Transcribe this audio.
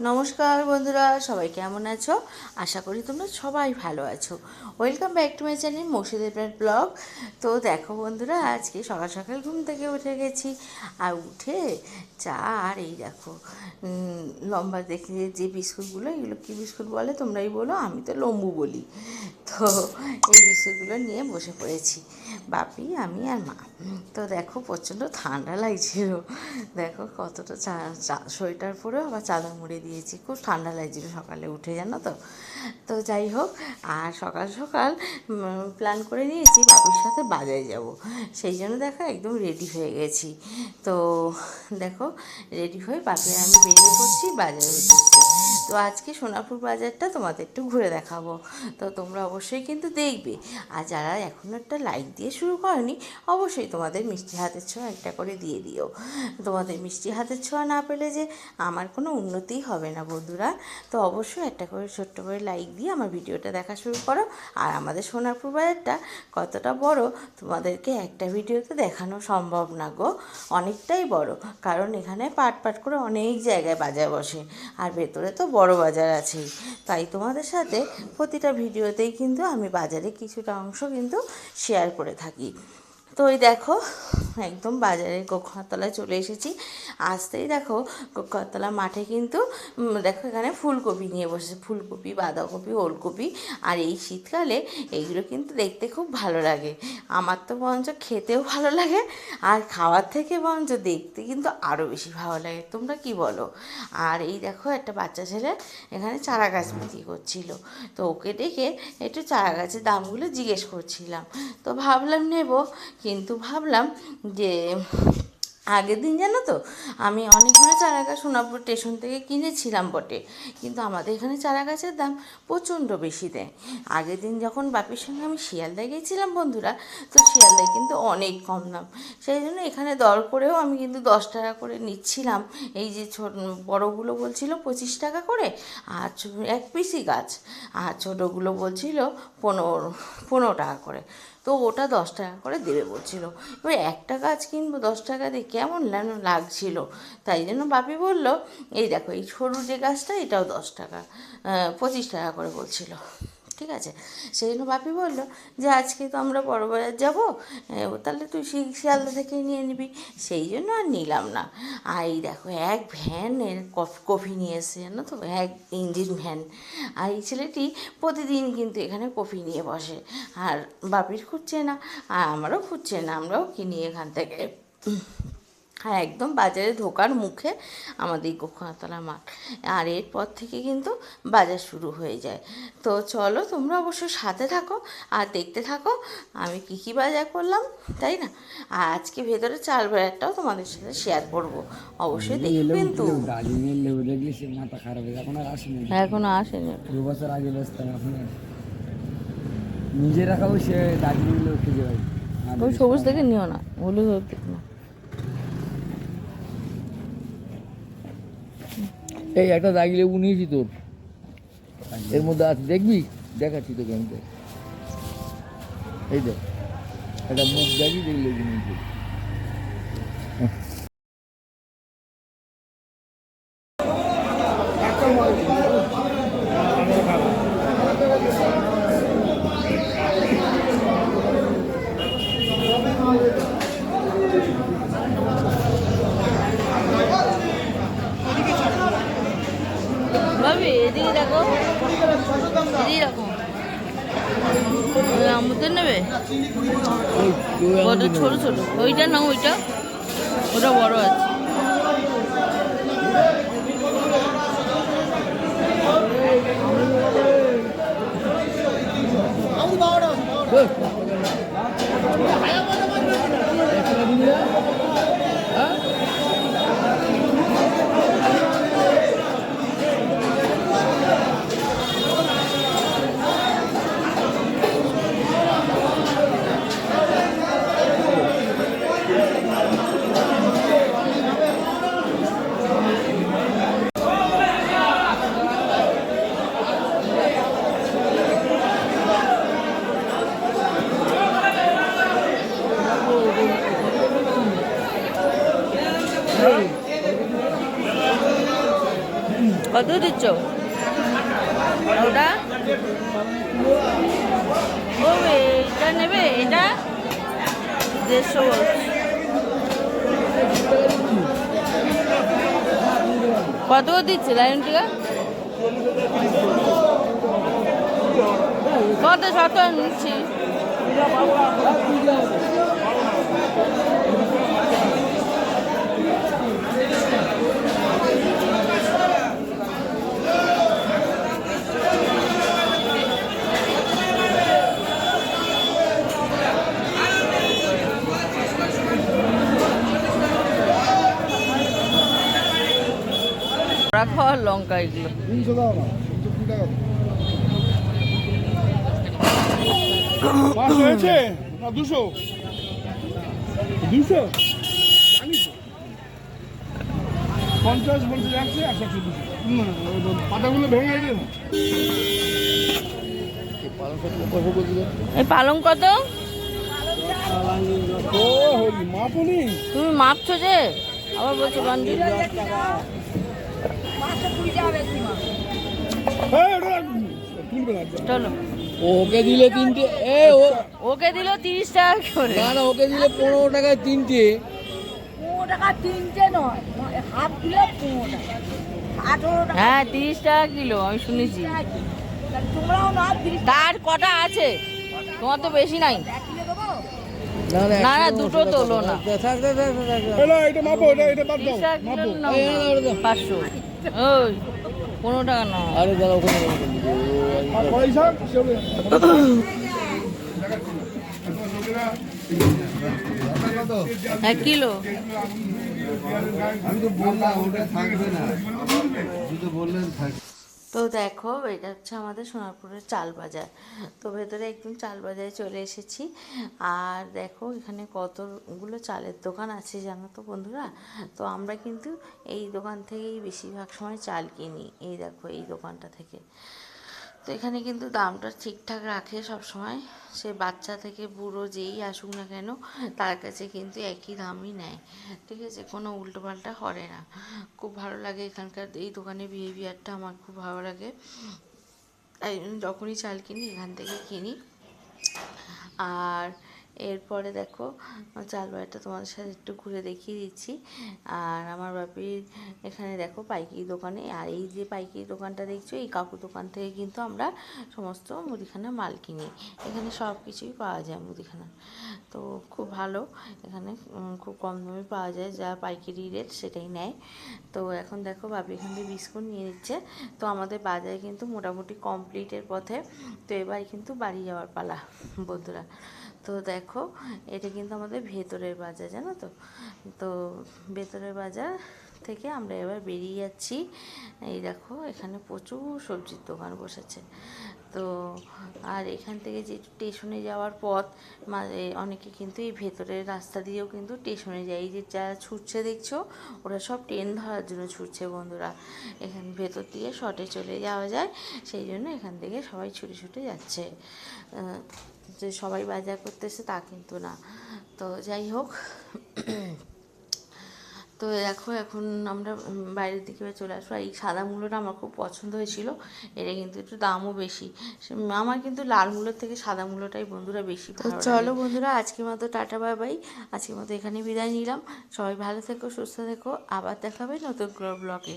নমস্কার বন্ধুরা, সবাই কেমন আছো? আশা করি তোমরা সবাই ভালো আছো। Welcome back to my channel মসিদের blog তো দেখো বন্ধুরা, আজকে সকাল সকাল ঘুম থেকে উঠে গেছি আর উঠে চা আর এই দেখো লম্বা দেখে যে বিস্কুটগুলো, এগুলো কী বিস্কুট বলে তোমরাই বলো, আমি তো লম্বু বলি। তো এই বিস্কুটগুলো নিয়ে বসে পড়েছি। বাপি, আমি আর মা। তো দেখো প্রচণ্ড ঠান্ডা লাগছিল। দেখো কতটা সোয়েটার পরেও আবার চাদর মুড়ে দিয়েছি। খুব ঠান্ডা লাগছিল সকালে উঠে, জানো তো? তো যাই হোক, আর সকাল সকাল প্ল্যান করে নিয়েছি বাপির সাথে বাজারে যাব। সেই জন্য দেখো একদম রেডি হয়ে গেছি। তো দেখো রেডি হয়ে বাপি আমি বেরিয়ে পড়ছি বাজারে। তো আজকে সোনাপুর বাজারটা তোমাদের একটু ঘুরে দেখাবো। তো তোমরা অবশ্যই কিন্তু দেখবে। আর যারা এখনও একটা লাইক দিয়ে শুরু করনি, অবশ্যই তোমাদের মিষ্টি হাতের ছোঁয়া একটা করে দিয়ে দিও। তোমাদের মিষ্টি হাতের ছোঁয়া না পেলে যে আমার কোনো উন্নতিই হবে না বন্ধুরা। তো অবশ্যই একটা করে ছোট্ট করে লাইক দিয়ে আমার ভিডিওটা দেখা শুরু করো। আর আমাদের সোনারপুর বাজারটা কতটা বড়, তোমাদেরকে একটা ভিডিওতে দেখানো সম্ভব না গো। অনেকটাই বড়, কারণ এখানে পাট পাট করে অনেক জায়গায় বাজার বসে। আর ভেতরে তো বড় বাজার আছেই তাই তোমাদের সাথে প্রতিটা ভিডিওতেই কিন্তু আমি বাজারে কিছুটা অংশ কিন্তু শেয়ার করে থাকি। তো ওই দেখো একদম বাজারে গোখাতলায় চলে এসেছি। আসতেই দেখো গোখাতলা মাঠে কিন্তু দেখো এখানে ফুলকপি নিয়ে বসেছে। ফুলকপি, বাঁধাকপি, ওলকপি আর এই শীতকালে এইগুলো কিন্তু দেখতে খুব ভালো লাগে। আমার তো বরঞ্চ খেতেও ভালো লাগে আর খাওয়ার থেকে বরঞ্চ দেখতে কিন্তু আরও বেশি ভালো লাগে। তোমরা কি বলো? আর এই দেখো একটা বাচ্চা ছেলে এখানে চারা গাছ বিক্রি করছিল। তো ওকে ডেকে একটু চারা গাছের দামগুলো জিজ্ঞেস করছিলাম। তো ভাবলাম নেব, কিন্তু ভাবলাম যে, আগের দিন জানো তো, আমি অনেকগুলো চারা গাছ সোনাপুর স্টেশন থেকে কিনেছিলাম বটে। কিন্তু আমাদের এখানে চারা গাছের দাম প্রচণ্ড বেশি দেয়। আগের দিন যখন বাপির সঙ্গে আমি শিয়ালদায় গিয়েছিলাম বন্ধুরা, তো শিয়ালদায় কিন্তু অনেক কম দাম। সেই জন্য এখানে দর করেও আমি কিন্তু দশ টাকা করে নিচ্ছিলাম। এই যে ছোট, বড়োগুলো বলছিল পঁচিশ টাকা করে, আর এক পিসি গাছ, আর ছোটোগুলো বলছিল পনেরো পনেরো টাকা করে। তো ওটা দশ টাকা করে দেবে বলছিল। এবার একটা গাছ কিনবো দশ টাকা দিয়ে কেমন লাগছিল। তাই জন্য বাপি বলল, এই দেখো, এই সরু যে গাছটা, এটাও দশ টাকা পঁচিশ টাকা করে বলছিল। ঠিক আছে? সেই জন্য বাপি বলল যে, আজকে তো আমরা বড় বাজার যাব তাহলে তুই শি- শিয়ালদা থেকে নিয়ে নিবি। সেই জন্য আর নিলাম না। আর এই দেখো, এক ভ্যানের কফ- কফি নিয়ে এসে জানো তো? এক ইঞ্জিন ভ্যান। আর এই ছেলেটি প্রতিদিন কিন্তু এখানে কফি নিয়ে বসে। আর বাপির খুঁজছে না, আর আমারও খুঁজছে না, আমরাও কিনি এখান থেকে। হ্যাঁ একদম বাজারে ঢোকার মুখে আমাদের এই গোখাতলা মাঠ। আর এরপর থেকে কিন্তু বাজার শুরু হয়ে যায়। তো চলো তোমরা অবশ্যই সাথে থাকো আর দেখতে থাকো আমি কী কী বাজার করলাম তাই না? আর আজকে ভেতরে চাল বাজারটাও তোমাদের সাথে শেয়ার করব। অবশ্যই দেখবে কিন্তু। এখন আসেনি। দু বছর আগে বেচতাম এখন নিজে রাখাও সে দার্জিলিং লেবু খুঁজে পাই ওই সবুজ দেখে নিও না হলুদ হলুদ দেখে না এই একটা দাগি লেবু নিয়েছি তোর এর মধ্যে আছে, দেখবি? দেখাচ্ছি তোকে আমি। এই দেখ, একটা মুখ দাগি দেখি লেবু নিয়েছি এদিকে দেখো। এদিকে দেখো। আমাদের নেবে? বড় ছোট ছোট। ওইটা না ওইটা। ওটা বড় আছে। কত কত দিচ্ছ ওটা? ও, এটা নেবে? এটা? দেড়শো। কত দিচ্ছে লাইন টিকা? কত শত নিচ্ছি রাখো আর লঙ্কা এগুলো। দুশো। দুশো? পঞ্চাশ একশো পাতাগুলো ভেঙে গেছে। এই পালং কত? তুমি মাপছো যে? আবার বলছো চলো। ওকে দিলে তিনটে এ ও ওকে দিল তিরিশ টাকা করে। না না ওকে দিলে পনেরো টাকায় তিনটে। পনেরো টাকা তিনটে নয় হাফ কিলো পনেরো টাকা। হ্যাঁ তিরিশ টাকা কিলো আমি শুনেছি। না তার কটা আছে? তোমার তো বেশি নাই। এক কিলো দেবো? না না না, দুটো তোলো না। পাঁচশো। ওই পনেরো টাকা নাও। আরে দাদা ওখানে এক কিলো? আমি তো বললাম ওটা থাকবে না। তো বললেন থাকবে তো দেখো এটা হচ্ছে আমাদের সোনারপুরের চাল বাজার। তো ভেতরে একদম চাল বাজারে চলে এসেছি। আর দেখো এখানে কতগুলো চালের দোকান আছে জানো তো বন্ধুরা? তো আমরা কিন্তু এই দোকান থেকেই বেশিরভাগ সময় চাল কিনি। এই দেখো এই দোকানটা থেকে। তো এখানে কিন্তু দামটা ঠিকঠাক রাখে সব সময় সে বাচ্চা থেকে বুড়ো যেই আসুক না কেন, তার কাছে কিন্তু একই দামই নেয়। ঠিক আছে? কোনো উল্টোপাল্টা করে না। খুব ভালো লাগে এখানকার এই দোকানের বিহেভিয়ারটা আমার খুব ভালো লাগে। যখনই চাল কিনি, এখান থেকে কিনি। আর এরপরে দেখো চাল বাড়িটা তোমাদের সাথে একটু ঘুরে দেখিয়ে দিচ্ছি। আর আমার বাপির এখানে দেখো পাইকারি দোকানে, আর এই যে পাইকারি দোকানটা দেখছ, এই কাকু দোকান থেকে কিন্তু আমরা সমস্ত মুদিখানা মাল কিনি। এখানে সব কিছুই পাওয়া যায় মুদিখানা। তো খুব ভালো, এখানে খুব কম দামে পাওয়া যায়, যা পাইকারি রেট সেটাই নেয়। তো এখন দেখো বাপি এখান থেকে বিস্কুট নিয়ে নিচ্ছে। তো আমাদের বাজারে কিন্তু মোটামুটি কমপ্লিটের পথে। তো এবার কিন্তু বাড়ি যাওয়ার পালা, বন্ধুরা। তো দেখো, এটা কিন্তু আমাদের ভেতরের বাজার, জানো তো? তো ভেতরের বাজার থেকে আমরা এবার বেরিয়ে যাচ্ছি। এই দেখো, এখানে প্রচুর সবজির দোকান বসেছে। তো আর এখান থেকে যে স্টেশনে যাওয়ার পথ মানে অনেকে কিন্তু এই ভেতরের রাস্তা দিয়েও কিন্তু স্টেশনে যায়। এই যে যারা ছুটছে দেখছ, ওরা সব ট্রেন ধরার জন্য ছুটছে বন্ধুরা। এখান ভেতর দিয়ে শর্টে চলে যাওয়া যায়, সেই জন্য এখান থেকে সবাই ছুটে ছুটে যাচ্ছে। যে সবাই বাজার করতেছে তা কিন্তু না। তো যাই হোক তো দেখো এখন আমরা বাইরের দিকে চলে আসব। আর এই সাদা মূলোটা আমার খুব পছন্দ হয়েছিল এটা কিন্তু একটু দামও বেশি। আমার কিন্তু লাল মূলোর থেকে সাদা মূলোটাই বন্ধুরা বেশি চলো বন্ধুরা আজকের মতো টাটা বাই বাই। আজকের মতো এখানে বিদায় নিলাম। সবাই ভালো থেকো সুস্থ থেকো। আবার দেখাবে নতুন ব্লগে